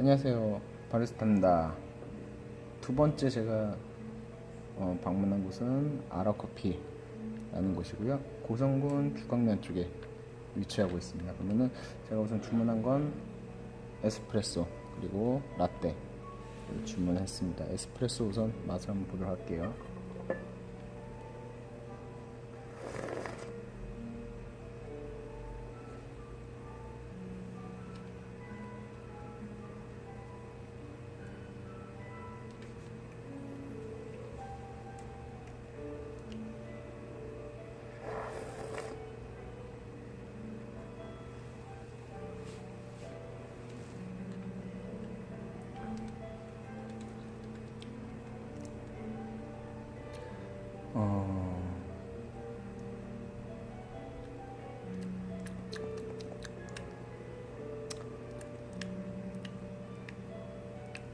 안녕하세요. 바리스타입니다. 두 번째 제가 어, 방문한 곳은 아라커피라는 곳이고요. 고성군 주광면 쪽에 위치하고 있습니다. 그러면은 제가 우선 주문한 건 에스프레소 그리고 라떼 주문했습니다. 에스프레소 우선 맛을 한번 보도록 할게요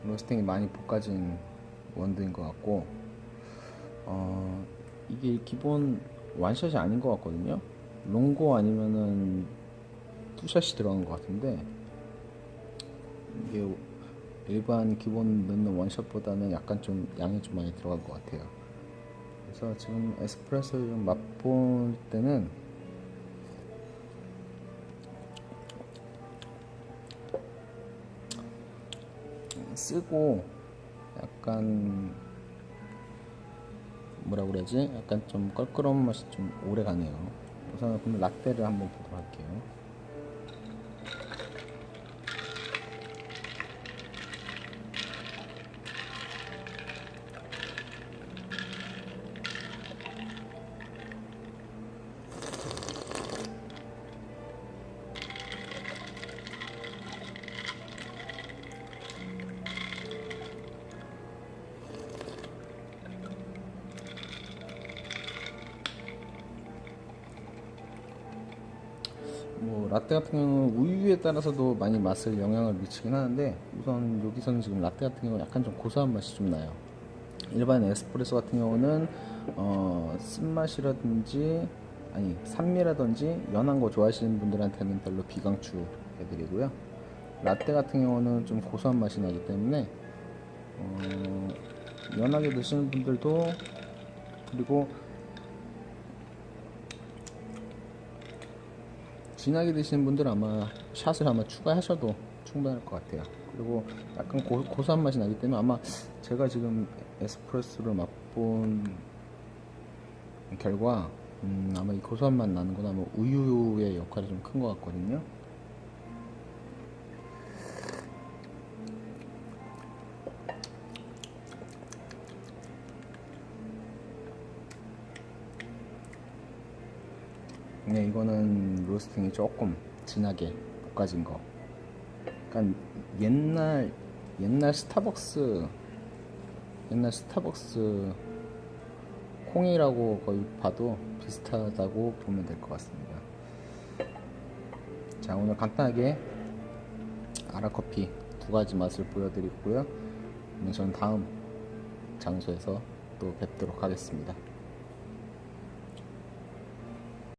로스팅이 많이 볶아진 원두인 것 같고 어, 이게 기본 완샷이 아닌 것 같거든요. 롱고 아니면은 투샷이 들어간 것 같은데 이게 일반 기본 넣는 원샷보다는 약간 좀 양이 좀 많이 들어간 것 같아요. 그래서 지금 에스프레소를 좀 맛볼 때는 쓰고 약간 뭐라 그래야지? 약간 좀 껄끄러운 맛이 좀 오래 가네요. 우선 그럼 라떼를 한번 보도록 할게요 뭐 라떼 같은 경우는 우유에 따라서도 많이 맛을 영향을 미치긴 하는데 우선 여기서는 지금 라떼 같은 경우는 약간 좀 고소한 맛이 좀 나요. 일반 에스프레소 같은 경우는 어, 쓴맛이라든지 아니 산미라든지 연한 거 좋아하시는 분들한테는 별로 비강추 해드리고요. 라떼 같은 경우는 좀 고소한 맛이 나기 때문에 어, 연하게 드시는 분들도 그리고 진하게 드시는 분들은 아마 샷을 아마 추가하셔도 충분할 것 같아요. 그리고 약간 고, 고소한 맛이 나기 때문에 아마 제가 지금 에스프레소를 맛본 결과 음, 아마 이 고소한 맛 나는 건 아마 우유의 역할이 좀 큰 것 같거든요. 네, 이거는 로스팅이 조금 진하게 볶아진 거. 약간 옛날 옛날 스타벅스 옛날 스타벅스 콩이라고 거의 봐도 비슷하다고 보면 될 것 같습니다. 자, 오늘 간단하게 아라커피 두 가지 맛을 보여드리고요. 저는 다음 장소에서 또 뵙도록 하겠습니다.